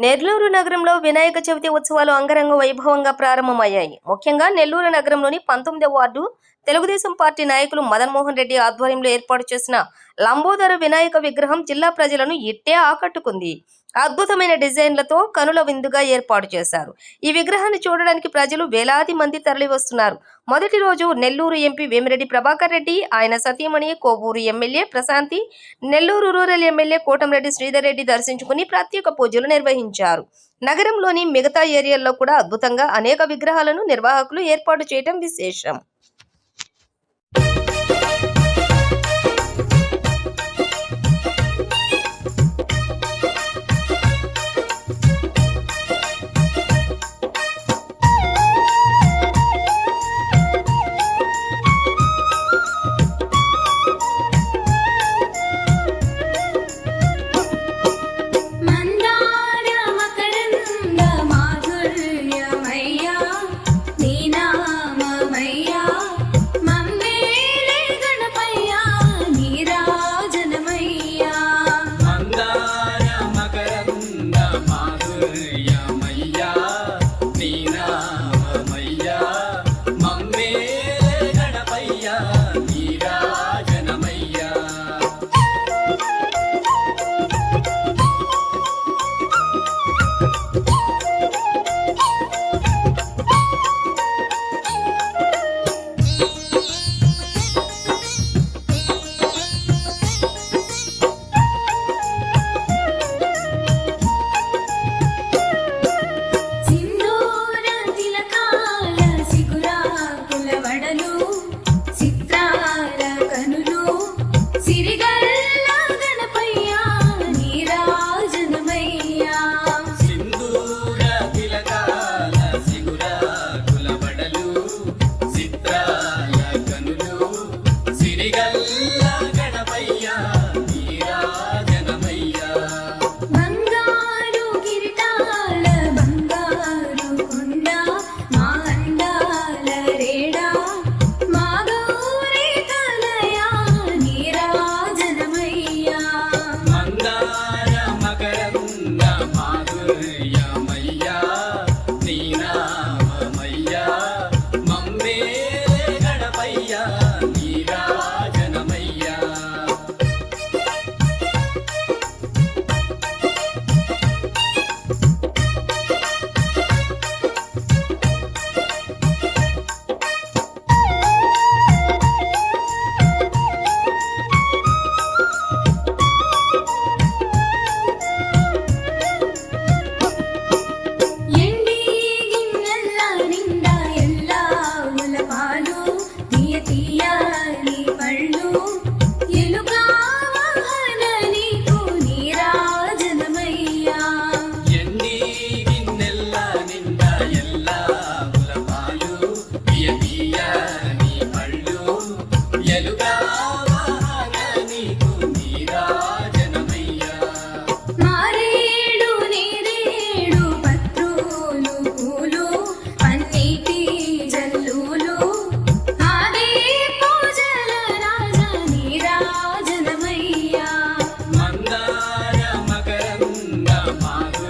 నెల్లూరు నగరంలో వినాయక చవితి ఉత్సవాలు అంగరంగ వైభవంగా ప్రారంభమయ్యాయి. ముఖ్యంగా నెల్లూరు నగరంలోని పంతొమ్మిదవ వార్డు తెలుగుదేశం పార్టీ నాయకులు మదన్మోహన్ రెడ్డి ఆధ్వర్యంలో ఏర్పాటు చేసిన లంబోదర వినాయక విగ్రహం జిల్లా ప్రజలను ఇట్టే ఆకట్టుకుంది. అద్భుతమైన డిజైన్లతో కనుల విందుగా ఏర్పాటు చేశారు. ఈ విగ్రహాన్ని చూడడానికి ప్రజలు వేలాది మంది తరలి వస్తున్నారు మొదటి రోజు నెల్లూరు ఎంపీ వేమిరెడ్డి ప్రభాకర్ రెడ్డి ఆయన సతీమణి Kovur MLA Prashanthi Nellore rural MLA Kotamreddy Sridhar Reddy దర్శించుకుని ప్రత్యేక పూజలు నిర్వహించారు. నగరంలోని మిగతా ఏరియాల్లో కూడా అద్భుతంగా అనేక విగ్రహాలను నిర్వాహకులు ఏర్పాటు చేయడం విశేషం.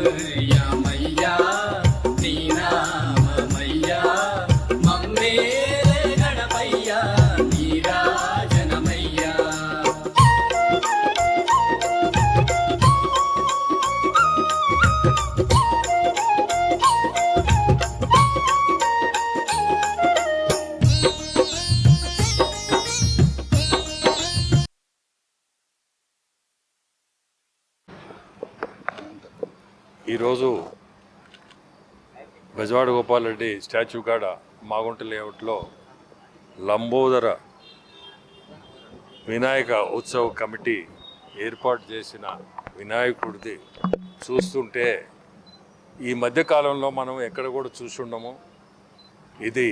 Hallelujah. ఈరోజు బెజవాడ గోపాలరెడ్డి స్టాచ్యూ కాడ మాగుంట లేఅవుట్లో లంబోదర వినాయక ఉత్సవ కమిటీ ఏర్పాటు చేసిన వినాయకుడిది చూస్తుంటే ఈ మధ్య కాలంలో మనం ఎక్కడ కూడా చూసుండము. ఇది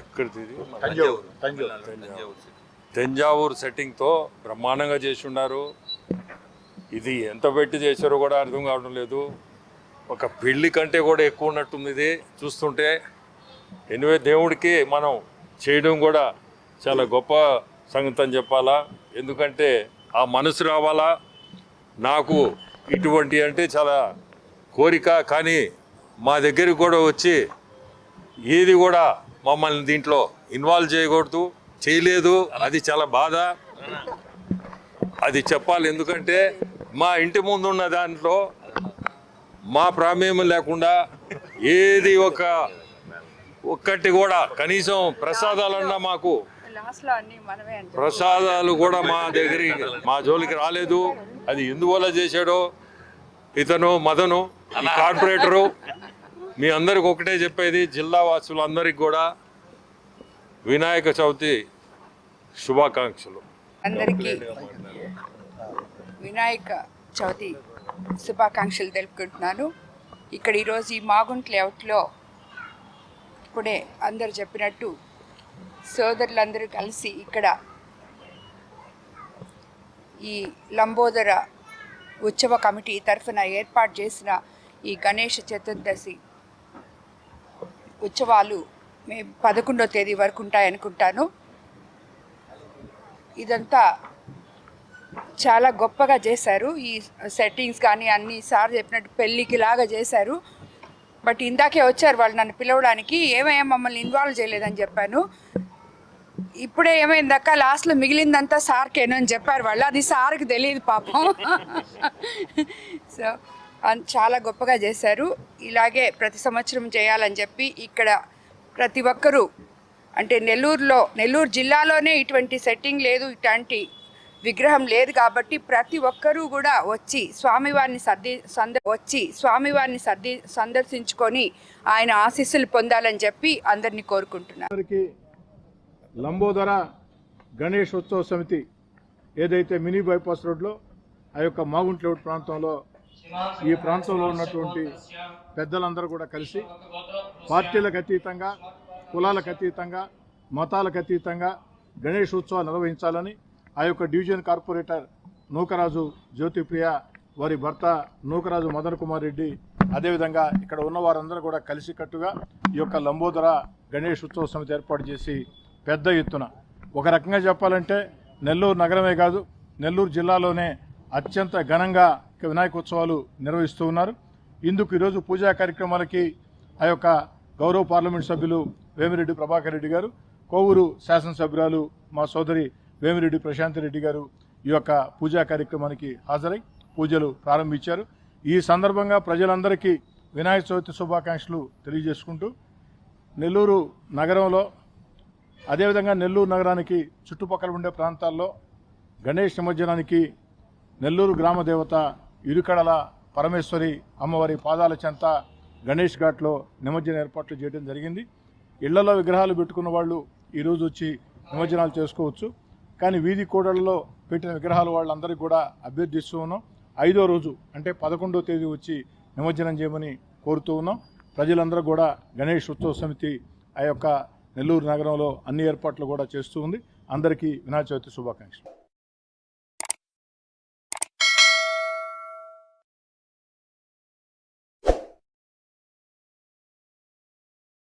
ఎక్కడిది? తంజావూరు. తంజావూరు. సెట్టింగ్తో బ్రహ్మాండంగా చేసి ఉన్నారు. ఇది ఎంత పెట్టి చేశారో కూడా అర్థం కావడం లేదు. ఒక పెళ్ళి కంటే కూడా ఎక్కువ ఉన్నట్టుంది ఇది. చూస్తుంటే ఎనివే దేవుడికి మనం చేయడం కూడా చాలా గొప్ప సంగతి అని చెప్పాలా. ఎందుకంటే ఆ మనసు రావాలా? నాకు ఇటువంటి అంటే చాలా కోరిక కానీ మా దగ్గరికి కూడా వచ్చి ఏది కూడా మమ్మల్ని దీంట్లో ఇన్వాల్వ్ చేయకూడదు చేయలేదు. అది చాలా బాధ. అది చెప్పాలి ఎందుకంటే మా ఇంటి ముందు ఉన్న దాంట్లో మా ప్రమేయం లేకుండా ఏది ఒక ఒక్కటి కూడా కనీసం ప్రసాదాలన్నా మాకు ప్రసాదాలు కూడా మా దగ్గరికి మా జోలికి రాలేదు. అది ఎందువల్ల చేశాడో ఇతను మదను కార్పొరేటరు మీ అందరికి ఒకటే చెప్పేది జిల్లా వాసులందరికీ కూడా వినాయక చవితి శుభాకాంక్షలు. అందరికీ. వినాయక చవితి శుభాకాంక్షలు తెలుపుకుంటున్నాను. ఇక్కడ ఈరోజు ఈ మాగుంట్ లేఅవుట్లో ఇప్పుడే అందరు చెప్పినట్టు సోదరులందరూ కలిసి ఇక్కడ ఈ లంబోదర ఉత్సవ కమిటీ తరఫున ఏర్పాటు చేసిన ఈ గణేష చతుర్దశి ఉత్సవాలు మే పదకొండో తేదీ వరకు ఉంటాయనుకుంటాను. ఇదంతా చాలా గొప్పగా చేశారు. ఈ సెట్టింగ్స్ కానీ అన్ని సార్ చెప్పినట్టు పెళ్ళికి లాగా చేశారు. బట్ ఇందాకే వచ్చారు వాళ్ళు నన్ను పిలవడానికి. ఏమయ్యా మమ్మల్ని ఇన్వాల్వ్ చేయలేదని చెప్పాను. ఇప్పుడే ఏమైందక్క లాస్ట్లో మిగిలిందంతా సార్కేను అని చెప్పారు వాళ్ళు. అది సార్కి తెలియదు పాపం. సో చాలా గొప్పగా చేశారు. ఇలాగే ప్రతి సంవత్సరం చేయాలని చెప్పి ఇక్కడ ప్రతి ఒక్కరూ అంటే నెల్లూరులో నెల్లూరు జిల్లాలోనే ఇటువంటి సెట్టింగ్ లేదు ఇట్లాంటి విగ్రహం లేదు కాబట్టి ప్రతి ఒక్కరూ కూడా వచ్చి స్వామివారిని సర్ది సంద వచ్చి స్వామివారిని సర్ది సందర్శించుకొని ఆయన ఆశీస్సులు పొందాలని చెప్పి అందరినీ కోరుకుంటున్నారు లంబోదర గణేష్ ఉత్సవ సమితి ఏదైతే మినీ బైపాస్ రోడ్లో ఆ యొక్క మాగుంట్ లేఅవుట్ ప్రాంతంలో ఈ ప్రాంతంలో ఉన్నటువంటి పెద్దలందరూ కూడా కలిసి పార్టీలకు అతీతంగా కులాలకు అతీతంగా మతాలకు అతీతంగా గణేష్ ఉత్సవాలు నిర్వహించాలని ఆ యొక్క డివిజన్ కార్పొరేటర్ నూకరాజు జ్యోతిప్రియ వారి భర్త నూకరాజు మదన్ కుమార్ రెడ్డి అదేవిధంగా ఇక్కడ ఉన్న వారందరూ కూడా కలిసికట్టుగా ఈ యొక్క లంబోదర గణేష్ ఉత్సవ సమితి ఏర్పాటు చేసి పెద్ద ఎత్తున ఒక రకంగా చెప్పాలంటే నెల్లూరు నగరమే కాదు నెల్లూరు జిల్లాలోనే అత్యంత ఘనంగా వినాయక ఉత్సవాలు నిర్వహిస్తూ ఉన్నారు. ఇందుకు ఈరోజు పూజా కార్యక్రమాలకి ఆ యొక్క గౌరవ పార్లమెంట్ సభ్యులు వేమిరెడ్డి ప్రభాకర్ రెడ్డి గారు కోవూరు శాసనసభ్యురాలు మా సోదరి వేమిరెడ్డి ప్రశాంత్ రెడ్డి గారు ఈ యొక్క పూజా కార్యక్రమానికి హాజరై పూజలు ప్రారంభించారు. ఈ సందర్భంగా ప్రజలందరికీ వినాయక చవితి శుభాకాంక్షలు తెలియజేసుకుంటూ నెల్లూరు నగరంలో అదేవిధంగా నెల్లూరు నగరానికి చుట్టుపక్కల ఉండే ప్రాంతాల్లో గణేష్ నిమజ్జనానికి నెల్లూరు గ్రామ దేవత ఇరుకడల పరమేశ్వరి అమ్మవారి పాదాల చెంత గణేష్ ఘాట్లో నిమజ్జన ఏర్పాట్లు చేయడం జరిగింది. ఇళ్ళలో విగ్రహాలు పెట్టుకున్న వాళ్ళు ఈరోజు వచ్చి నిమజ్జనాలు చేసుకోవచ్చు. కానీ వీధి కూడళ్ళలో పెట్టిన విగ్రహాలు వాళ్ళందరికీ కూడా అభ్యర్థిస్తూ ఉన్నాం. ఐదో రోజు అంటే పదకొండో తేదీ వచ్చి నిమజ్జనం చేయమని కోరుతూ ఉన్నాం. ప్రజలందరూ కూడా గణేష్ ఉత్సవ సమితి ఆ యొక్క నెల్లూరు నగరంలో అన్ని ఏర్పాట్లు కూడా చేస్తూ ఉంది. అందరికీ వినాయక చవితి శుభాకాంక్షలు.